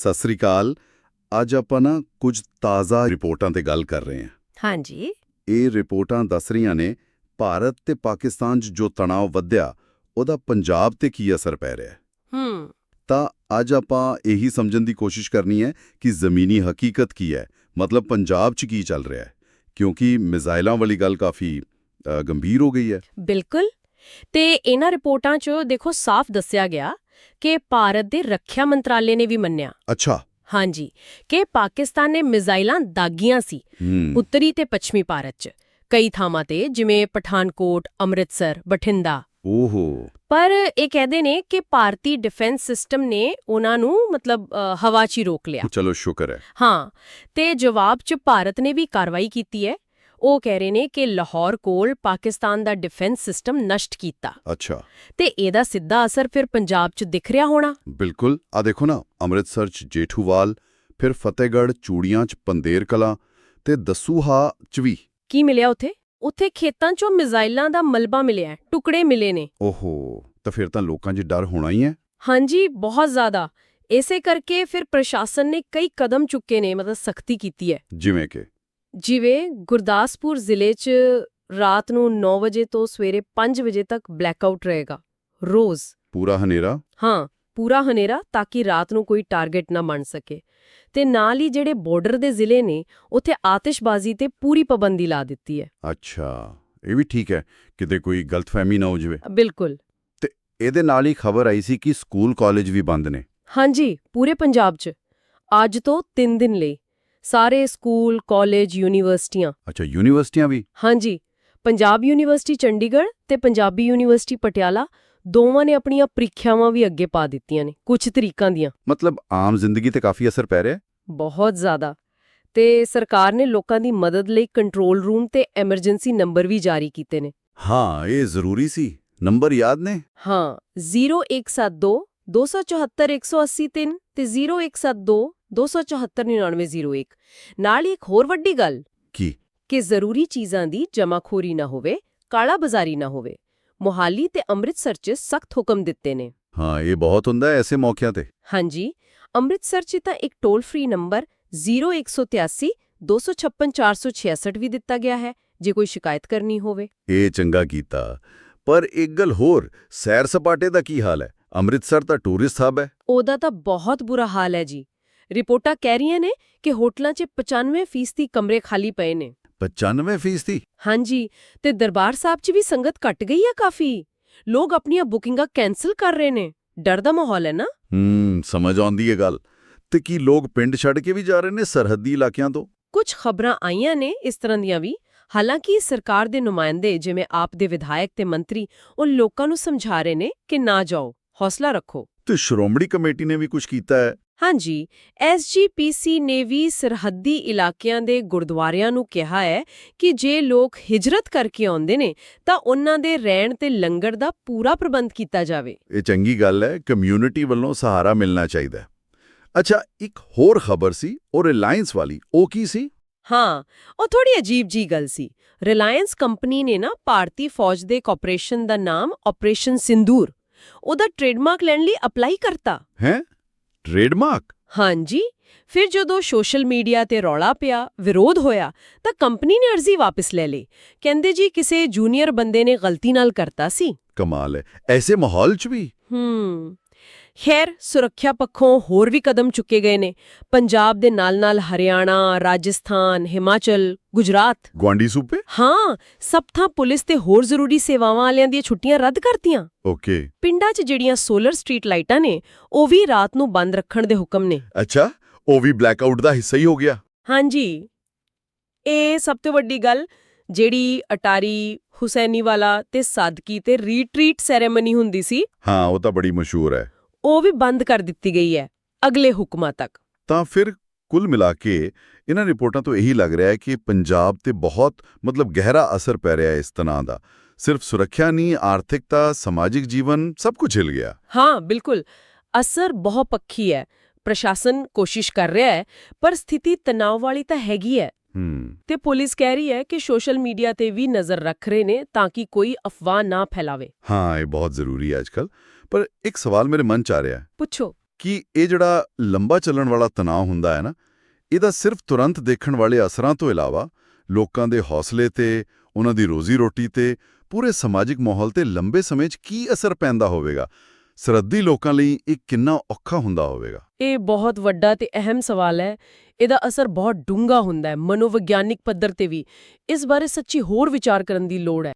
ਸਤਿ ਸ੍ਰੀ ਅਕਾਲ। ਅੱਜ ਆਪਾਂ ਨਾ ਕੁਝ ਤਾਜ਼ਾ ਰਿਪੋਰਟਾਂ ਤੇ ਗੱਲ ਕਰ ਰਹੇ ਹਾਂ। ਹਾਂਜੀ। ਇਹ ਰਿਪੋਰਟਾਂ ਦੱਸ ਰਹੀਆਂ ਨੇ ਭਾਰਤ ਤੇ ਪਾਕਿਸਤਾਨ 'ਚ ਜੋ ਤਣਾਅ ਵਧਿਆ ਉਹਦਾ ਪੰਜਾਬ ਤੇ ਕੀ ਅਸਰ ਪੈ ਰਿਹਾ ਹੈ? ਹੂੰ। ਤਾਂ ਅੱਜ ਆਪਾਂ ਇਹੀ ਸਮਝਣ ਦੀ ਕੋਸ਼ਿਸ਼ ਕਰਨੀ ਹੈ ਕਿ ਜ਼ਮੀਨੀ ਹਕੀਕਤ ਕੀ ਹੈ? ਮਤਲਬ ਪੰਜਾਬ 'ਚ ਕੀ ਚੱਲ ਰਿਹਾ ਹੈ? ਕਿਉਂਕਿ ਮਿਜ਼ਾਈਲਾਂ ਵਾਲੀ ਗੱਲ ਕਾਫੀ ਗੰਭੀਰ ਹੋ ਗਈ ਹੈ। ਬਿਲਕੁਲ। ਤੇ ਇਹਨਾਂ ਰਿਪੋਰਟਾਂ 'ਚ ਦੇਖੋ ਸਾਫ਼ ਦੱਸਿਆ ਗਿਆ ਕਿ ਭਾਰਤ ਦੇ ਰੱਖਿਆ ਮੰਤਰਾਲੇ ਨੇ ਵੀ ਮੰਨਿਆ। ਅੱਛਾ। ਹਾਂਜੀ। ਕਿ ਪਾਕਿਸਤਾਨ ਨੇ ਮਿਜ਼ਾਈਲਾਂ ਦਾਗੀਆਂ ਸੀ ਉੱਤਰੀ ਤੇ ਪੱਛਮੀ ਭਾਰਤ 'ਚ। ਕਈ ਥਾਵਾਂ ਤੇ ਜਿਵੇਂ ਪਠਾਨਕੋਟ ਅੰਮ੍ਰਿਤਸਰ ਬਠਿੰਡਾ। ਓਹੋ। ਪਰ ਇਹ ਕਹਿੰਦੇ ਨੇ ਕਿ ਭਾਰਤੀ ਡਿਫੈਂਸ ਸਿਸਟਮ ਨੇ ਉਹਨਾਂ ਨੂੰ ਮਤਲਬ ਹਵਾ 'ਚ ਹੀ ਰੋਕ ਲਿਆ। ਚਲੋ ਸ਼ੁਕਰ ਹੈ। ਹਾਂ। ਤੇ ਜਵਾਬ 'ਚ ਭਾਰਤ ਨੇ ਵੀ ਕਾਰਵਾਈ ਕੀਤੀ ਹੈ। ਉਹ ਕਹਿ ਰਹੇ ਨੇ ਕਿ ਲਾਹੌਰ ਕੋਲ ਪਾਕਿਸਤਾਨ ਦਾ ਡਿਫੈਂਸ ਸਿਸਟਮ ਨਸ਼ਟ ਕੀਤਾ। ਅੱਛਾ। ਤੇ ਇਹਦਾ ਸਿੱਧਾ ਅਸਰ ਫਿਰ ਪੰਜਾਬ 'ਚ ਦਿਖ ਰਿਹਾ ਹੋਣਾ। ਬਿਲਕੁਲ। ਆ ਦੇਖੋ ਨਾ ਅੰਮ੍ਰਿਤਸਰ 'ਚ ਜੇਠੂਵਾਲ ਫਿਰ ਫਤਿਹਗੜ੍ਹ ਚੂੜੀਆਂ 'ਚ ਪੰਦੇਰ ਕਲਾਂ ਤੇ ਦਸੂਹਾ 'ਚ ਵੀ। ਕੀ ਮਿਲਿਆ ਉੱਥੇ? ਉੱਥੇ ਖੇਤਾਂ 'ਚੋਂ ਮਿਜ਼ਾਈਲਾਂ ਦਾ ਮਲਬਾ ਮਿਲਿਆ ਟੁਕੜੇ ਮਿਲੇ ਨੇ। ਓਹੋ ਤਾਂ ਫਿਰ ਤਾਂ ਲੋਕਾਂ 'ਚ ਡਰ ਹੋਣਾ ਹੀ ਹੈ। ਹਾਂਜੀ ਬਹੁਤ ਜ਼ਿਆਦਾ। ਇਸੇ ਕਰਕੇ ਫਿਰ ਪ੍ਰਸ਼ਾਸਨ ਨੇ ਕਈ ਕਦਮ ਚੁੱਕੇ ਨੇ ਮਤਲਬ ਸਖਤੀ ਕੀਤੀ ਹੈ। ਜਿਵੇਂ ਕਿ? ਜਿਵੇਂ ਗੁਰਦਾਸਪੁਰ ਜ਼ਿਲ੍ਹੇ 'ਚ ਰਾਤ ਨੂੰ 9 ਵਜੇ ਤੋਂ ਸਵੇਰੇ 5 ਵਜੇ ਤੱਕ ਬਲੈਕਆਊਟ ਰਹੇਗਾ ਰੋਜ਼। ਪੂਰਾ ਹਨੇਰਾ? ਹਾਂ ਪੂਰਾ ਹਨੇਰਾ ਤਾਂ ਕਿ ਰਾਤ ਨੂੰ ਕੋਈ ਟਾਰਗੇਟ ਨਾ ਬਣ ਸਕੇ। ਤੇ ਨਾਲ ਹੀ ਜਿਹੜੇ ਬਾਰਡਰ ਦੇ ਜ਼ਿਲ੍ਹੇ ਨੇ ਉੱਥੇ ਆਤਿਸ਼ਬਾਜ਼ੀ ਤੇ ਪੂਰੀ ਪਾਬੰਦੀ ਲਾ ਦਿੱਤੀ ਹੈ। ਅੱਛਾ ਇਹ ਵੀ ਠੀਕ ਹੈ ਕਿਤੇ ਕੋਈ ਗਲਤਫਹਿਮੀ ਨਾ ਹੋ ਜਾਵੇ। ਬਿਲਕੁਲ। ਇਹਦੇ ਨਾਲ ਹੀ ਖਬਰ ਆਈ ਸੀ ਕਿ ਸਕੂਲ ਕਾਲਜ ਵੀ ਬੰਦ ਨੇ। ਹਾਂਜੀ ਪੂਰੇ ਪੰਜਾਬ 'ਚ। ਅੱਜ ਤੋਂ 3 ਦਿਨ ਲਈ। ਸਾਰੇ ਸਕੂਲ ਕਾਲਜ ਯੂਨੀਵਰਸਿਟੀਆਂ। ਅੱਛਾ ਯੂਨੀਵਰਸਿਟੀਆਂ ਵੀ? ਹਾਂਜੀ। ਪੰਜਾਬ ਯੂਨੀਵਰਸਿਟੀ ਚੰਡੀਗੜ੍ਹ ਤੇ ਪੰਜਾਬੀ ਯੂਨੀਵਰਸਿਟੀ ਪਟਿਆਲਾ ਦੋਵਾਂ ਨੇ ਆਪਣੀਆਂ ਪ੍ਰੀਖਿਆਵਾਂ ਵੀ ਅੱਗੇ ਪਾ ਦਿੱਤੀਆਂ ਨੇ ਕੁਝ ਤਰੀਕਾਂ ਦੀਆਂ। ਮਤਲਬ ਆਮ ਜ਼ਿੰਦਗੀ ਤੇ ਕਾਫੀ ਅਸਰ ਪੈ ਰਿਹਾ? ਹੈ ਬਹੁਤ ਜ਼ਿਆਦਾ। ਤੇ ਸਰਕਾਰ ਨੇ ਲੋਕਾਂ ਦੀ ਮਦਦ ਲਈ ਕੰਟਰੋਲ ਰੂਮ ਤੇ ਐਮਰਜੈਂਸੀ ਨੰਬਰ ਵੀ ਜਾਰੀ ਕੀਤੇ ਨੇ। ਹਾਂ ਇਹ ਜ਼ਰੂਰੀ ਸੀ। ਨੰਬਰ ਯਾਦ ਨੇ? ਹਾਂ 0172 274 183 ਤੇ 0172 274 9901 ਨਾਲ ਹੀ ਇੱਕ ਹੋਰ ਵੱਡੀ ਗੱਲ ਕੀ? ਕਿ ਜ਼ਰੂਰੀ ਚੀਜ਼ਾਂ ਦੀ ਜਮਾਖੋਰੀ ਨਾ ਹੋਵੇ ਕਾਲਾ ਬਾਜ਼ਾਰੀ ਨਾ ਹੋਵੇ। ਮੋਹਾਲੀ ਤੇ ਅੰਮ੍ਰਿਤਸਰ 'ਚ ਸਖਤ ਹੁਕਮ ਦਿੱਤੇ ਨੇ। ਹਾਂ ਇਹ ਬਹੁਤ ਹੁੰਦਾ ਐਸੇ ਮੌਕਿਆਂ ਤੇ। ਹਾਂਜੀ ਅੰਮ੍ਰਿਤਸਰ 'ਚ ਤਾਂ ਇੱਕ ਟੋਲ ਫ੍ਰੀ ਨੰਬਰ 0183 256 466 ਵੀ ਦਿੱਤਾ ਗਿਆ ਹੈ ਜੇ ਕੋਈ ਸ਼ਿਕਾਇਤ ਕਰਨੀ ਹੋਵੇ। ਇਹ ਚੰਗਾ ਕੀਤਾ। ਪਰ ਇੱਕ ਗੱਲ ਹੋਰ ਸੈਰ ਸਪਾਟੇ ਦਾ ਕੀ ਹਾਲ ਹੈ? ਅੰਮ੍ਰਿਤਸਰ ਤਾਂ ਟੂਰਿਸਟ ਹੱਬ ਹੈ। ਉਹਦਾ ਤਾਂ ਬਹੁਤ ਬੁਰਾ ਹਾਲ ਹੈ ਜੀ। ਰਿਪੋਰਟਾਂ ਕਹਿ ਰਹੀਆਂ ਨੇ ਕਿ ਹੋਟਲਾਂ 'ਚ 95% ਦੀ ਕਮਰੇ ਖਾਲੀ ਪਏ ਨੇ। 95 ਫੀਸਦੀ? ਹਾਂਜੀ ਤੇ ਦਰਬਾਰ ਸਾਹਿਬ 'ਚ ਵੀ ਸੰਗਤ ਘਟ ਗਈ ਆ ਕਾਫੀ? ਲੋਕ ਆਪਣੀਆਂ ਬੁਕਿੰਗਾਂ ਕੈਨਸਲ ਕਰ ਰਹੇ ਨੇ। ਡਰ ਦਾ ਮਾਹੌਲ ਹੈ ਨਾ? ਹੂੰ ਸਮਝ ਆਉਂਦੀ ਹੈ ਗੱਲ। ਤੇ ਕੀ ਲੋਕ ਪਿੰਡ ਛੱਡ ਕੇ ਵੀ ਜਾ ਰਹੇ ਨੇ ਸਰਹੱਦੀ ਇਲਾਕਿਆਂ ਤੋਂ? ਕੁਝ ਖਬਰਾਂ ਆਈਆਂ ਨੇ ਇਸ ਤਰ੍ਹਾਂ ਦੀਆਂ ਵੀ। ਹਾਲਾਂਕਿ ਸਰਕਾਰ ਦੇ ਨੁਮਾਇੰਦੇ ਜਿਵੇਂ ਆਪ ਦੇ ਵਿਧਾਇਕ ਤੇ ਮੰਤਰੀ ਉਹ ਲੋਕਾਂ ਨੂੰ ਸਮਝਾ ਰਹੇ ਨੇ ਕਿ ਨਾ ਜਾਓ। ਹੌਸਲਾ ਰੱਖੋ। ਤੇ ਸ਼੍ਰੋਮਣੀ ਕਮੇਟੀ ਨੇ ਵੀ ਕੁਝ ਕੀਤਾ ਹੈ? ਹਾਂਜੀ ਐਸਜੀਪੀਸੀ ਨੇ ਵੀ ਸਰਹੱਦੀ ਇਲਾਕਿਆਂ ਦੇ ਗੁਰਦੁਆਰਿਆਂ ਨੂੰ ਕਿਹਾ ਹੈ ਕਿ ਜੇ ਲੋਕ ਹਿਜਰਤ ਕਰਕੇ ਆਉਂਦੇ ਨੇ ਤਾਂ ਉਹਨਾਂ ਦੇ ਰਹਿਣ ਤੇ ਲੰਗਰ ਦਾ ਪੂਰਾ ਪ੍ਰਬੰਧ ਕੀਤਾ ਜਾਵੇ। ਇਹ ਚੰਗੀ ਗੱਲ ਹੈ ਕਮਿਊਨਿਟੀ ਵੱਲੋਂ ਸਹਾਰਾ ਮਿਲਣਾ ਚਾਹੀਦਾ। ਅੱਛਾ ਇੱਕ ਹੋਰ ਖਬਰ ਸੀ ਉਹ ਰਿਲਾਇੰਸ ਵਾਲੀ ਉਹ ਕੀ ਸੀ? ਹਾਂ ਉਹ ਥੋੜੀ ਅਜੀਬ ਜੀ ਗੱਲ ਸੀ। ਰਿਲਾਇੰਸ ਕੰਪਨੀ ਨੇ ਨਾ ਭਾਰਤੀ ਫੌਜ ਦੇ ਇੱਕ ਆਪਰੇਸ਼ਨ ਦਾ ਨਾਮ ਆਪਰੇਸ਼ਨ ਸਿੰਦੂਰ ਉਹਦਾ ਟ੍ਰੇਡਮਾਰਕ ਲੈਣ ਲਈ ਅਪਲਾਈ ਕਰਤਾ। ਹੈ? ਟ੍ਰੇਡਮਾਰਕ ਹਾਂਜੀ। ਫਿਰ ਜਦੋਂ ਸੋਸ਼ਲ ਮੀਡੀਆ ਤੇ ਰੌਲਾ ਪਿਆ ਵਿਰੋਧ ਹੋਇਆ ਤਾਂ ਕੰਪਨੀ ਨੇ ਅਰਜ਼ੀ ਵਾਪਸ ਲੈ ਲਈ। ਕਹਿੰਦੇ ਜੀ ਕਿਸੇ ਜੂਨੀਅਰ ਬੰਦੇ ਨੇ ਗਲਤੀ ਨਾਲ ਕਰਤਾ ਸੀ। ਕਮਾਲ ਹੈ। ਐਸੇ ਮਾਹੌਲ 'ਚ ਵੀ? ਹੂੰ। ਖੈਰ ਸੁਰੱਖਿਆ ਪੱਖੋਂ ਹੋਰ ਵੀ ਕਦਮ ਚੁੱਕੇ ਗਏ ਨੇ। ਪੰਜਾਬ ਦੇ ਨਾਲ-ਨਾਲ ਹਰਿਆਣਾ ਰਾਜਸਥਾਨ ਹਿਮਾਚਲ ਗੁਜਰਾਤ। ਗਵਾਂਡੀ ਸੂਪੇ ਹਾਂ ਸਭ ਥਾਂ ਪੁਲਿਸ ਤੇ ਹੋਰ ਜ਼ਰੂਰੀ ਸੇਵਾਵਾਂ ਵਾਲਿਆਂ ਦੀਆਂ ਛੁੱਟੀਆਂ ਰੱਦ ਕਰਤੀਆਂ। ਓਕੇ। ਪਿੰਡਾਂ 'ਚ ਜਿਹੜੀਆਂ ਸੋਲਰ ਸਟਰੀਟ ਲਾਈਟਾਂ ਨੇ ਉਹ ਵੀ ਰਾਤ ਨੂੰ ਬੰਦ ਰੱਖਣ ਦੇ ਹੁਕਮ ਨੇ। ਅੱਛਾ ਉਹ ਵੀ ਬਲੈਕਆਊਟ ਦਾ ਹਿੱਸਾ ਹੀ ਹੋ ਗਿਆ। ਹਾਂਜੀ। ਇਹ ਸਭ ਤੋਂ ਵੱਡੀ ਗੱਲ ਜਿਹੜੀ ਅਟਾਰੀ ਹੁਸੈਨੀਵਾਲਾ ਤੇ ਸਾਦਕੀ ਤੇ ਰੀਟਰੀਟ ਸੈਰੇਮਨੀ ਹੁੰਦੀ ਸੀ ਹਾਂ ਉਹ ਤਾਂ ਬੜੀ ਮਸ਼ਹੂਰ ਹੈ। ਉਹ ਵੀ ਬੰਦ ਕਰ ਦਿੱਤੀ ਗਈ ਹੈ ਅਗਲੇ ਹੁਕਮਾਂ ਤੱਕ। ਤਾਂ ਫਿਰ ਕੁੱਲ ਮਿਲਾ ਕੇ ਇਹਨਾਂ ਰਿਪੋਰਟਾਂ ਤੋਂ ਇਹੀ ਲੱਗ ਰਿਹਾ ਹੈ ਕਿ ਪੰਜਾਬ ਤੇ ਬਹੁਤ ਮਤਲਬ ਗਹਿਰਾ ਅਸਰ ਪੈ ਰਿਹਾ ਹੈ ਇਸ ਤਣਾਅ ਦਾ। ਸਿਰਫ ਸੁਰੱਖਿਆ ਨਹੀਂ ਆਰਥਿਕਤਾ ਸਮਾਜਿਕ ਜੀਵਨ ਸਭ ਕੁਝ ਹਿਲ ਗਿਆ। ਹਾਂ ਬਿਲਕੁਲ। ਅਸਰ ਬਹੁਤ ਪੱਖੀ ਹੈ। ਪ੍ਰਸ਼ਾਸਨ ਕੋਸ਼ਿਸ਼ ਕਰ ਰਿਹਾ ਹੈ ਪਰ ਸਥਿਤੀ ਤਣਾਅ ਵਾਲੀ ਤਾਂ ਹੈਗੀ ਹੂੰ। ਤੇ ਪੁਲਿਸ ਕਹਿ ਰਹੀ ਹੈ ਕਿ ਸੋਸ਼ਲ ਮੀਡੀਆ ਤੇ ਵੀ ਨਜ਼ਰ ਰੱਖ ਰਹੇ ਨੇ ਤਾਂ ਕਿ ਕੋਈ ਅਫਵਾਹ ਨਾ ਫੈਲਾਵੇ। ਹਾਂ ਇਹ ਬਹੁਤ ਜ਼ਰੂਰੀ ਹੈ ਅੱਜਕੱਲ ਪਰ ਇੱਕ ਸਵਾਲ ਮੇਰੇ ਮਨ ਚ ਆ ਰਿਹਾ ਹੈ। ਪੁੱਛੋ। ਕਿ ਇਹ ਜਿਹੜਾ ਲੰਬਾ ਚੱਲਣ ਵਾਲਾ ਤਣਾਅ ਹੁੰਦਾ ਹੈ ਨਾ ਇਹਦਾ ਸਿਰਫ ਤੁਰੰਤ ਦੇਖਣ ਵਾਲੇ ਅਸਰਾਂ ਤੋਂ ਇਲਾਵਾ ਲੋਕਾਂ ਦੇ ਹੌਸਲੇ ਤੇ ਉਹਨਾਂ ਦੀ ਰੋਜ਼ੀ ਰੋਟੀ ਤੇ ਪੂਰੇ ਸਮਾਜਿਕ ਮਾਹੌਲ ਤੇ ਲੰਬੇ ਸਮੇਂ 'ਚ ਕੀ ਅਸਰ ਪੈਂਦਾ ਹੋਵੇਗਾ? ਸਰਹੱਦੀ ਲੋਕਾਂ ਲਈ ਇਹ ਕਿੰਨਾ ਔਖਾ ਹੁੰਦਾ ਹੋਵੇਗਾ? ਇਹ ਬਹੁਤ ਵੱਡਾ ਤੇ ਅਹਿਮ ਸਵਾਲ ਹੈ। ਇਹਦਾ ਅਸਰ ਬਹੁਤ ਡੂੰਘਾ ਹੁੰਦਾ ਹੈ, ਮਨੋਵਿਗਿਆਨਿਕ ਪੱਧਰ ਤੇ ਵੀ। ਇਸ ਬਾਰੇ ਸੱਚੀ ਹੋਰ ਵਿਚਾਰ ਕਰਨ ਦੀ ਲੋੜ ਹੈ।